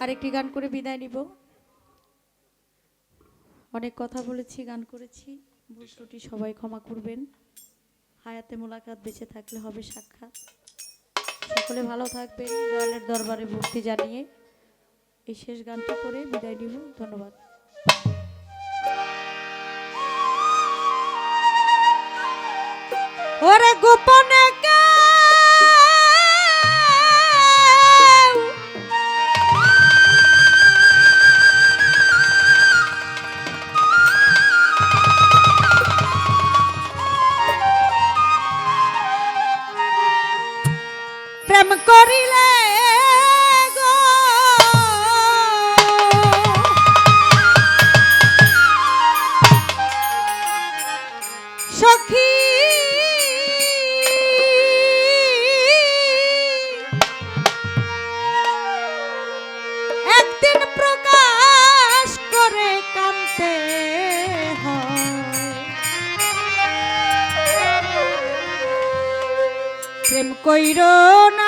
আরেকটি গান করে বিদায় নিব। অনেক কথা বলেছি, গান করেছি। ভুল সবাই ক্ষমা করবেন। হায়াতে মোলাকাত বেঁচে থাকলে হবে সাক্ষাৎ। সকলে ভালো থাকবেন, দয়ালের দরবারে ভক্তি জানিয়ে এই শেষ গানটি করে বিদায় নিব। ধন্যবাদ। ওরে গোপনে করিলে সখী একদিন প্রকাশ করে কামতে প্রেম কইর না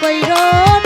কইর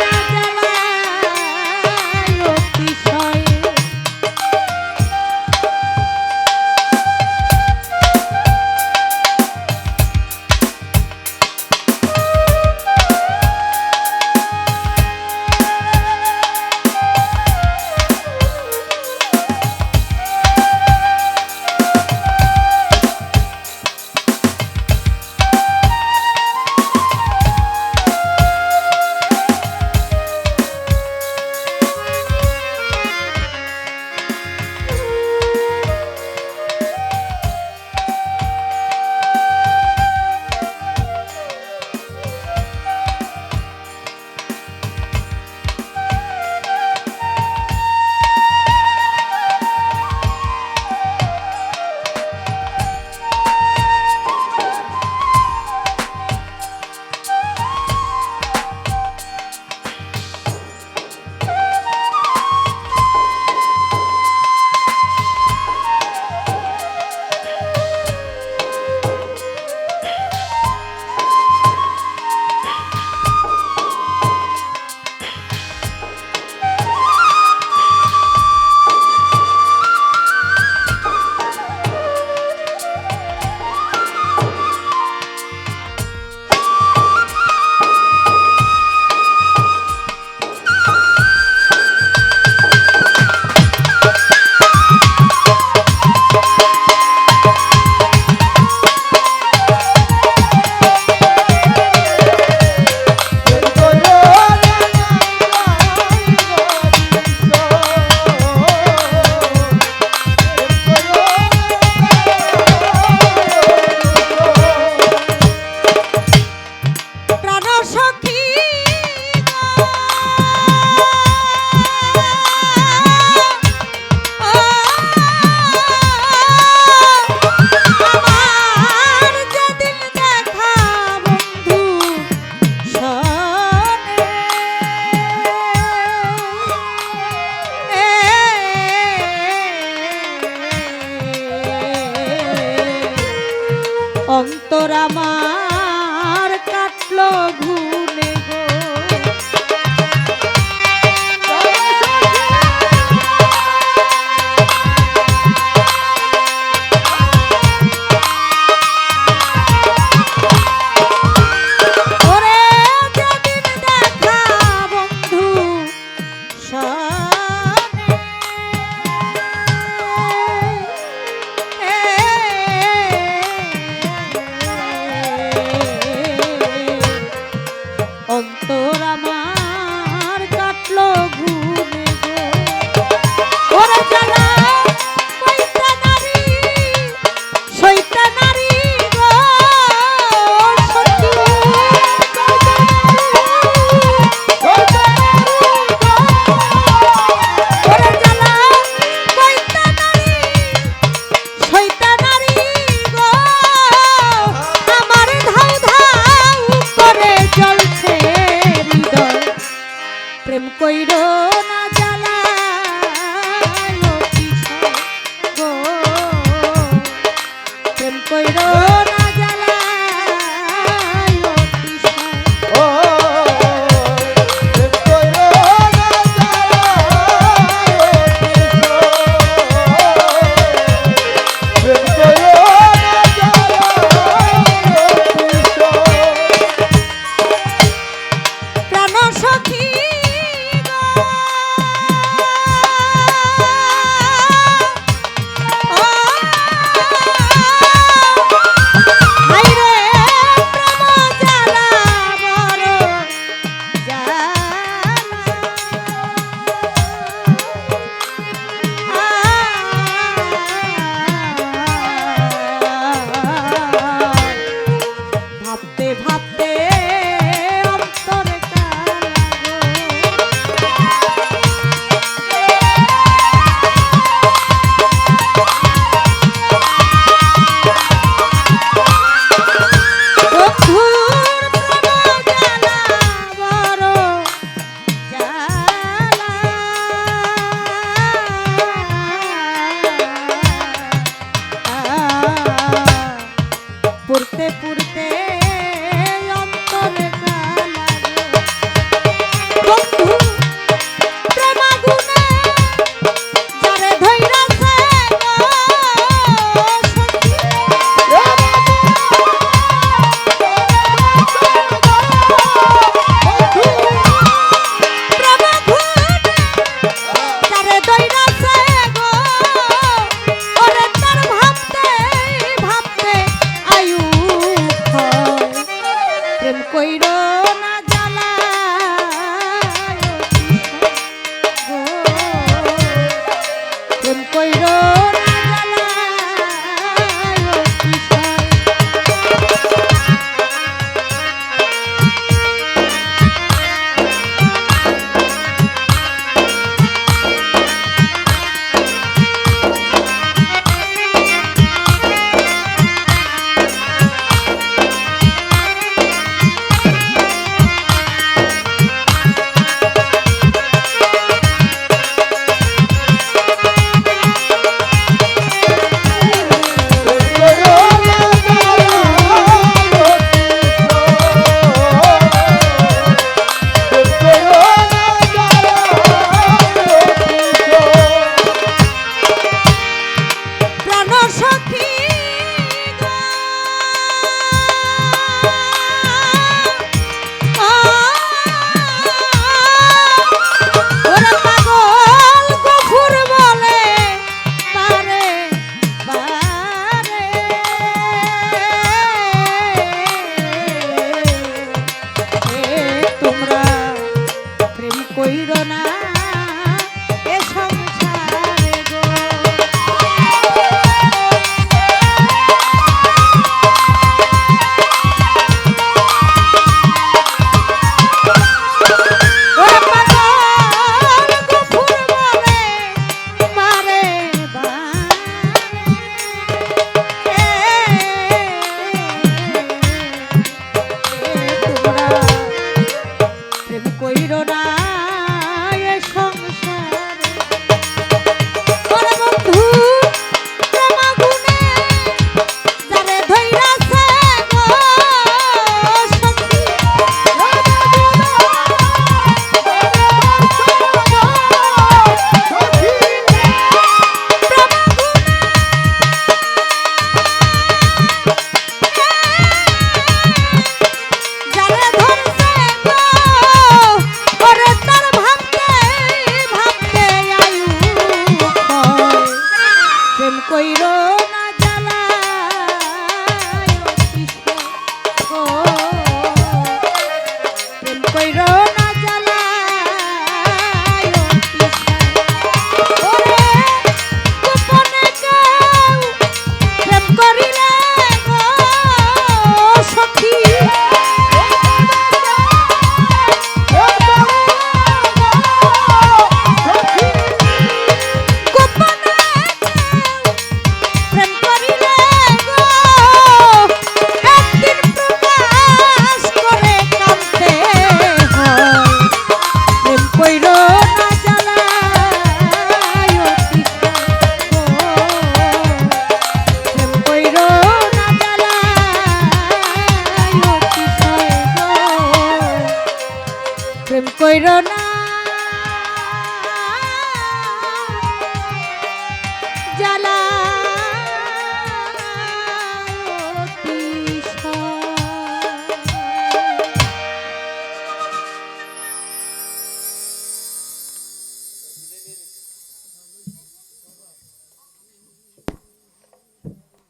কাটলো প্রেম কইরো। purte, purte.